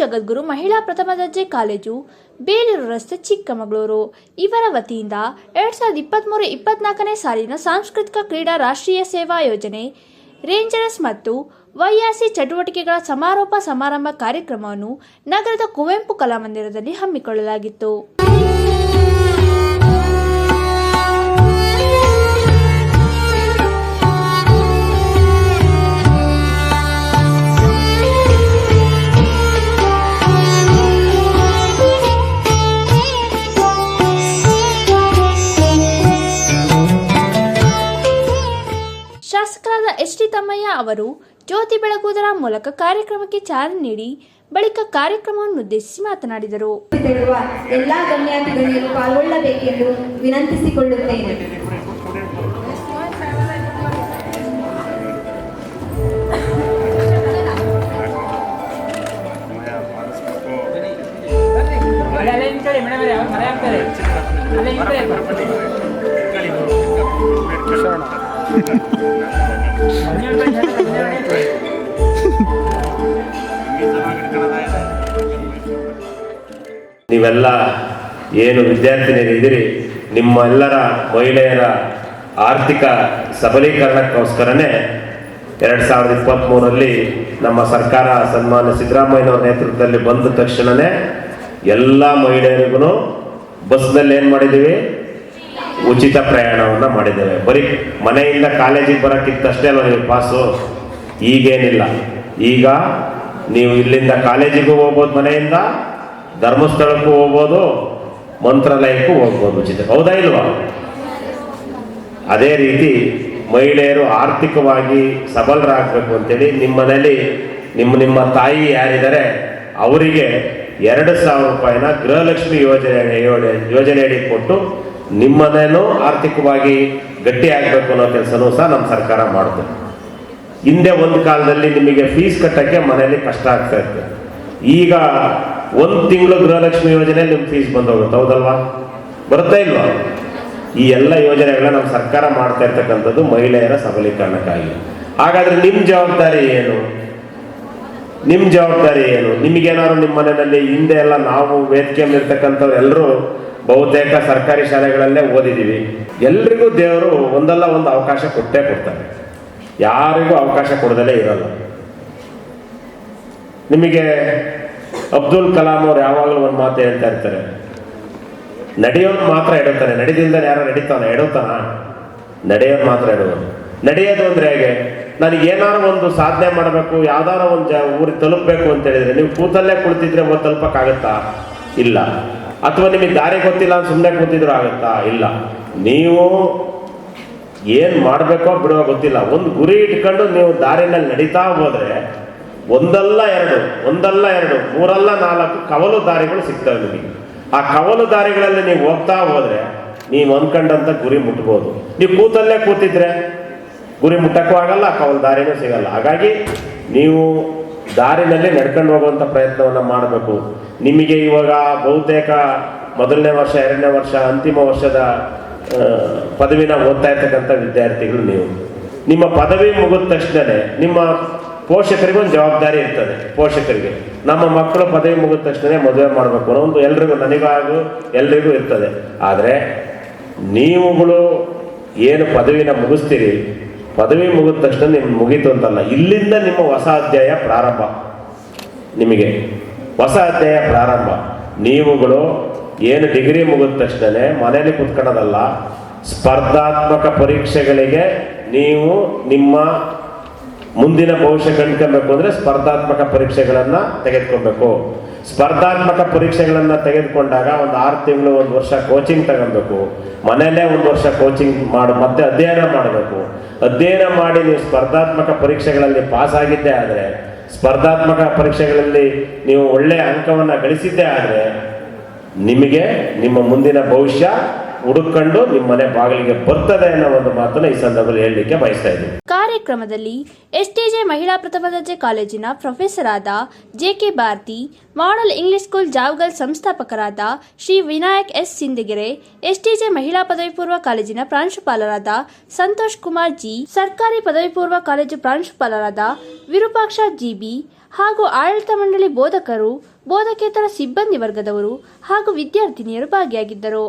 ಜಗದ್ಗುರು ಮಹಿಳಾ ಪ್ರಥಮ ದರ್ಜೆ ಕಾಲೇಜು, ಬೇಲೂರು ರಸ್ತೆ ಚಿಕ್ಕಮಗಳೂರು. ಇವರ ವತಿಯಿಂದ ಎರಡ್ ಸಾವಿರದ ಇಪ್ಪತ್ತ್ಮೂರು ಇಪ್ಪತ್ನಾಲ್ಕನೇ ಸಾಲಿನ ಸಾಂಸ್ಕೃತಿಕ ಕ್ರೀಡಾ ರಾಷ್ಟ್ರೀಯ ಸೇವಾ ಯೋಜನೆ, ರೇಂಜರ್ಸ್ ಮತ್ತು ವೈಯಾಸಿ ಚಟುವಟಿಕೆಗಳ ಸಮಾರೋಪ ಸಮಾರಂಭ ಕಾರ್ಯಕ್ರಮವನ್ನು ನಗರದ ಕುವೆಂಪು ಕಲಾಮಂದಿರದಲ್ಲಿ ಹಮ್ಮಿಕೊಳ್ಳಲಾಗಿತ್ತು. ತಮ್ಮಯ್ಯ ಅವರು ಜ್ಯೋತಿ ಬೆಳಗುವುದರ ಮೂಲಕ ಕಾರ್ಯಕ್ರಮಕ್ಕೆ ಚಾಲನೆ ನೀಡಿ ಬಳಿಕ ಕಾರ್ಯಕ್ರಮವನ್ನು ಉದ್ದೇಶಿಸಿ ಮಾತನಾಡಿದರು. ಎಲ್ಲಾ ಗಣ್ಯಾತಿ ಗಣ್ಯರು ಪಾಲ್ಗೊಳ್ಳಬೇಕೆಂದು ವಿನಂತಿಸಿಕೊಳ್ಳುತ್ತೇನೆ. ಅಲ್ಲೇ ನೀವೆಲ್ಲ ಏನು ವಿದ್ಯಾರ್ಥಿನಿಯರಿದ್ದೀರಿ ನಿಮ್ಮೆಲ್ಲರ ಮಹಿಳೆಯರ ಆರ್ಥಿಕ ಸಬಲೀಕರಣಕ್ಕೋಸ್ಕರನೇ ಎರಡು ಸಾವಿರದ ಇಪ್ಪತ್ತ್ಮೂರರಲ್ಲಿ ನಮ್ಮ ಸರ್ಕಾರ ಸನ್ಮಾನ್ಯ ಸಿದ್ದರಾಮಯ್ಯನವರ ನೇತೃತ್ವದಲ್ಲಿ ಬಂದ ತಕ್ಷಣವೇ ಎಲ್ಲ ಮಹಿಳೆಯರಿಗೂ ಬಸ್ನಲ್ಲಿ ಏನು ಮಾಡಿದ್ದೀವಿ? ಉಚಿತ ಪ್ರಯಾಣವನ್ನು ಮಾಡಿದ್ದೇವೆ. ಬರೀ ಮನೆಯಿಂದ ಕಾಲೇಜಿಗೆ ಬರೋಕ್ಕಿತ್ತಷ್ಟೇ ಅಲ್ಲ ನೀವು ಪಾಸು ಈಗೇನಿಲ್ಲ. ಈಗ ನೀವು ಇಲ್ಲಿಂದ ಕಾಲೇಜಿಗೂ ಹೋಗ್ಬೋದು ಮನೆಯಿಂದ, ಧರ್ಮಸ್ಥಳಕ್ಕೂ ಹೋಗ್ಬೋದು, ಮಂತ್ರಾಲಯಕ್ಕೂ ಹೋಗ್ಬೋದು ಉಚಿತ. ಹೌದಾ ಇಲ್ವಾ? ಅದೇ ರೀತಿ ಮಹಿಳೆಯರು ಆರ್ಥಿಕವಾಗಿ ಸಬಲರಾಗಬೇಕು ಅಂತೇಳಿ ನಿಮ್ಮ ಮನೇಲಿ ನಿಮ್ಮ ನಿಮ್ಮ ತಾಯಿ ಯಾರಿದ್ದಾರೆ, ಅವರಿಗೆ ಎರಡು ಸಾವಿರ ರೂಪಾಯಿನ ಗೃಹಲಕ್ಷ್ಮಿ ಯೋಜನೆ, ಯೋಜನೆ- ಯೋಜನೆಯಡಿ ಕೊಟ್ಟು ನಿಮ್ಮನೇನು ಆರ್ಥಿಕವಾಗಿ ಗಟ್ಟಿ ಆಗಬೇಕು ಅನ್ನೋ ಕೆಲಸನೂ ಸಹ ನಮ್ಮ ಸರ್ಕಾರ ಮಾಡುತ್ತೆ. ಹಿಂದೆ ಒಂದು ಕಾಲದಲ್ಲಿ ನಿಮಗೆ ಫೀಸ್ ಕಟ್ಟೋಕ್ಕೆ ಮನೆಯಲ್ಲಿ ಕಷ್ಟ ಆಗ್ತಾ ಇತ್ತು. ಈಗ ಒಂದು ತಿಂಗಳು ಗೃಹಲಕ್ಷ್ಮಿ ಯೋಜನೆ ನಿಮ್ಮ ಫೀಸ್ ಬಂದೋಗುತ್ತೆ, ಹೌದಲ್ವಾ? ಬರುತ್ತಾ ಇಲ್ವಾ? ಈ ಎಲ್ಲ ಯೋಜನೆಗಳನ್ನ ನಮ್ಮ ಸರ್ಕಾರ ಮಾಡ್ತಾ ಇರ್ತಕ್ಕಂಥದ್ದು ಮಹಿಳೆಯರ ಸಬಲೀಕರಣಕ್ಕಾಗಿ. ಹಾಗಾದರೆ ನಿಮ್ಮ ಜವಾಬ್ದಾರಿ ಏನು? ನಿಮ್ಮ ಜವಾಬ್ದಾರಿ ಏನು? ನಿಮಗೇನಾದ್ರು ನಿಮ್ಮ ಮನೆಯಲ್ಲಿ ಹಿಂದೆ ಎಲ್ಲ ನಾವು ವೇದಿಕೆಯಲ್ಲಿ ಇರ್ತಕ್ಕಂಥವ್ರು ಎಲ್ಲರೂ ಬಹುತೇಕ ಸರ್ಕಾರಿ ಶಾಲೆಗಳಲ್ಲೇ ಓದಿದ್ದೀವಿ ಎಲ್ರಿಗೂ ದೇವರು ಒಂದಲ್ಲ ಒಂದು ಅವಕಾಶ ಕೊಟ್ಟೇ ಕೊಡ್ತಾರೆ. ಯಾರಿಗೂ ಅವಕಾಶ ಕೊಡದಲ್ಲೇ ಇರಲ್ಲ. ನಿಮಗೆ ಅಬ್ದುಲ್ ಕಲಾಂ ಅವ್ರು ಯಾವಾಗಲೂ ಒಂದು ಮಾತು ಹೇಳ್ತಾ ಇರ್ತಾರೆ. ನಡೆಯೋನು ಮಾತ್ರ ಎಡುತ್ತಾನೆ ನಡೆದಿಲ್ದಾನೆ ಯಾರೋ ನಡೀತಾನೆ ಎಡುತ್ತಾನ ನಡೆಯೋನು ಮಾತ್ರ ಎಡುವನು ನಡೆಯೋದು ಅಂದ್ರೆ ಹೇಗೆ? ನನಗೆ ಏನಾರ ಒಂದು ಸಾಧನೆ ಮಾಡಬೇಕು ಯಾವ್ದಾರ ಒಂದು ಜ, ಊರಿಗೆ ತಲುಪಬೇಕು ಅಂತ ಹೇಳಿದ್ರೆ, ನೀವು ಕೂತಲ್ಲೇ ಕುಳಿತಿದ್ರೆ ಒಂದು ತಲುಪಕ್ಕಾಗತ್ತಾ? ಇಲ್ಲ. ಅಥವಾ ನಿಮಗೆ ದಾರಿ ಗೊತ್ತಿಲ್ಲ ಅಂತ ಸುಮ್ಮನೆ ಕೂತಿದ್ರು ಆಗುತ್ತಾ? ಇಲ್ಲ. ನೀವು ಏನು ಮಾಡಬೇಕೋ ಬಿಡುವ ಗೊತ್ತಿಲ್ಲ. ಒಂದು ಗುರಿ ಇಟ್ಕೊಂಡು ನೀವು ದಾರಿನಲ್ಲಿ ನಡೀತಾ ಹೋದರೆ, ಒಂದಲ್ಲ ಎರಡು ಒಂದಲ್ಲ ಎರಡು, ಮೂರಲ್ಲ ನಾಲ್ಕು ಕವಲು ದಾರಿಗಳು ಸಿಗ್ತವೆ ನಿಮಗೆ. ಆ ಕವಲು ದಾರಿಗಳಲ್ಲಿ ನೀವು ಹೋಗ್ತಾ ಹೋದ್ರೆ ನೀವು ಅನ್ಕೊಂಡಂತ ಗುರಿ ಮುಟ್ಬೋದು. ನೀವು ಕೂತಲ್ಲೇ ಕೂತಿದ್ರೆ ಗುರಿ ಮುಟ್ಟಕ್ಕೂ ಆಗಲ್ಲ, ಕವಲು ದಾರಿನೂ ಸಿಗಲ್ಲ. ಹಾಗಾಗಿ ನೀವು ದಾರಿನಲ್ಲಿ ನಡ್ಕೊಂಡು ಹೋಗುವಂಥ ಪ್ರಯತ್ನವನ್ನು ಮಾಡಬೇಕು. ನಿಮಗೆ ಇವಾಗ ಬಹುತೇಕ ಮೊದಲನೇ ವರ್ಷ, ಎರಡನೇ ವರ್ಷ, ಅಂತಿಮ ವರ್ಷದ ಪದವಿನ ಓದ್ತಾ ಇರ್ತಕ್ಕಂಥ ವಿದ್ಯಾರ್ಥಿಗಳು ನೀವು. ನಿಮ್ಮ ಪದವಿ ಮುಗಿದ ತಕ್ಷಣನೇ ನಿಮ್ಮ ಪೋಷಕರಿಗೆ ಒಂದು ಜವಾಬ್ದಾರಿ ಇರ್ತದೆ, ಪೋಷಕರಿಗೆ. ನಮ್ಮ ಮಕ್ಕಳು ಪದವಿ ಮುಗಿದ ತಕ್ಷಣ ಮದುವೆ ಮಾಡಬೇಕು ಅನ್ನೋ ಒಂದು ಎಲ್ರಿಗೂ ನನಗಾಗೂ ಎಲ್ರಿಗೂ ಇರ್ತದೆ. ಆದರೆ ನೀವುಗಳು ಏನು ಪದವಿನ ಮುಗಿಸ್ತೀರಿ ಪದವಿ ಮುಗಿದ ತಕ್ಷಣ ನಿಮ್ಗೆ ಮುಗೀತು ಅಂತಲ್ಲ, ಇಲ್ಲಿಂದ ನಿಮ್ಮ ಹೊಸ ಅಧ್ಯಾಯ ಪ್ರಾರಂಭ. ನಿಮಗೆ ಹೊಸ ಅಧ್ಯಾಯ ಪ್ರಾರಂಭ. ನೀವುಗಳು ಏನು ಡಿಗ್ರಿ ಮುಗಿದ ತಕ್ಷಣ ಮನೇಲಿ ಕುತ್ಕೊಳ್ಳೋದಲ್ಲ, ಸ್ಪರ್ಧಾತ್ಮಕ ಪರೀಕ್ಷೆಗಳಿಗೆ ನೀವು ನಿಮ್ಮ ಮುಂದಿನ ಭವಿಷ್ಯ ಕಂಡ್ಕೊಬೇಕು ಅಂದ್ರೆ ಸ್ಪರ್ಧಾತ್ಮಕ ಪರೀಕ್ಷೆಗಳನ್ನು ತೆಗೆದುಕೊಳ್ಬೇಕು. ಸ್ಪರ್ಧಾತ್ಮಕ ಪರೀಕ್ಷೆಗಳನ್ನು ತೆಗೆದುಕೊಂಡಾಗ ಒಂದು ಆರು ತಿಂಗಳು ಒಂದು ವರ್ಷ ಕೋಚಿಂಗ್ ತಗೊಬೇಕು ಮನೆಯಲ್ಲೇ ಒಂದು ವರ್ಷ ಕೋಚಿಂಗ್ ಮಾಡಿ, ಮತ್ತೆ ಅಧ್ಯಯನ ಮಾಡಬೇಕು. ಅಧ್ಯಯನ ಮಾಡಿ ನೀವು ಸ್ಪರ್ಧಾತ್ಮಕ ಪರೀಕ್ಷೆಗಳಲ್ಲಿ ಪಾಸ್ ಆಗಿದ್ದೇ ಆದರೆ, ಸ್ಪರ್ಧಾತ್ಮಕ ಪರೀಕ್ಷೆಗಳಲ್ಲಿ ನೀವು ಒಳ್ಳೆಯ ಅಂಕವನ್ನು ಗಳಿಸಿದ್ದೇ ಆದರೆ, ನಿಮಗೆ ನಿಮ್ಮ ಮುಂದಿನ ಭವಿಷ್ಯ ಹುಡುಕೊಂಡು ನಿಮ್ಮ ಮನೆ ಬಾಗಿಲಿಗೆ ಬರ್ತದೆ ಅನ್ನೋ ಒಂದು ಮಾತನ್ನ ಈ ಸಂದರ್ಭದಲ್ಲಿ ಹೇಳಲಿಕ್ಕೆ ಬಯಸ್ತಾ ಇದ್ದೀನಿ. ಕಾರ್ಯಕ್ರಮದಲ್ಲಿ ಎಸ್ಟಿಜೆ ಮಹಿಳಾ ಪ್ರಥಮ ದರ್ಜೆ ಕಾಲೇಜಿನ ಪ್ರೊಫೆಸರ್ ಆದ JK Bharati, model English school Javagal ಸಂಸ್ಥಾಪಕರಾದ ಶ್ರೀ ವಿನಾಯಕ್ ಎಸ್. ಸಿಂದಗೆರೆ ಎಸ್ಟಿಜೆ ಮಹಿಳಾ ಪದವಿ ಪೂರ್ವ ಕಾಲೇಜಿನ ಪ್ರಾಂಶುಪಾಲರಾದ ಸಂತೋಷ್ ಕುಮಾರ್ ಜಿ, ಸರ್ಕಾರಿ ಪದವಿ ಪೂರ್ವ ಕಾಲೇಜು ಪ್ರಾಂಶುಪಾಲರಾದ ವಿರೂಪಾಕ್ಷ ಜಿಬಿ ಹಾಗೂ ಆಡಳಿತ ಮಂಡಳಿ ಬೋಧಕರು, ಬೋಧಕೇತರ ಸಿಬ್ಬಂದಿ ವರ್ಗದವರು ಹಾಗೂ ವಿದ್ಯಾರ್ಥಿನಿಯರು ಭಾಗಿಯಾಗಿದ್ದರು.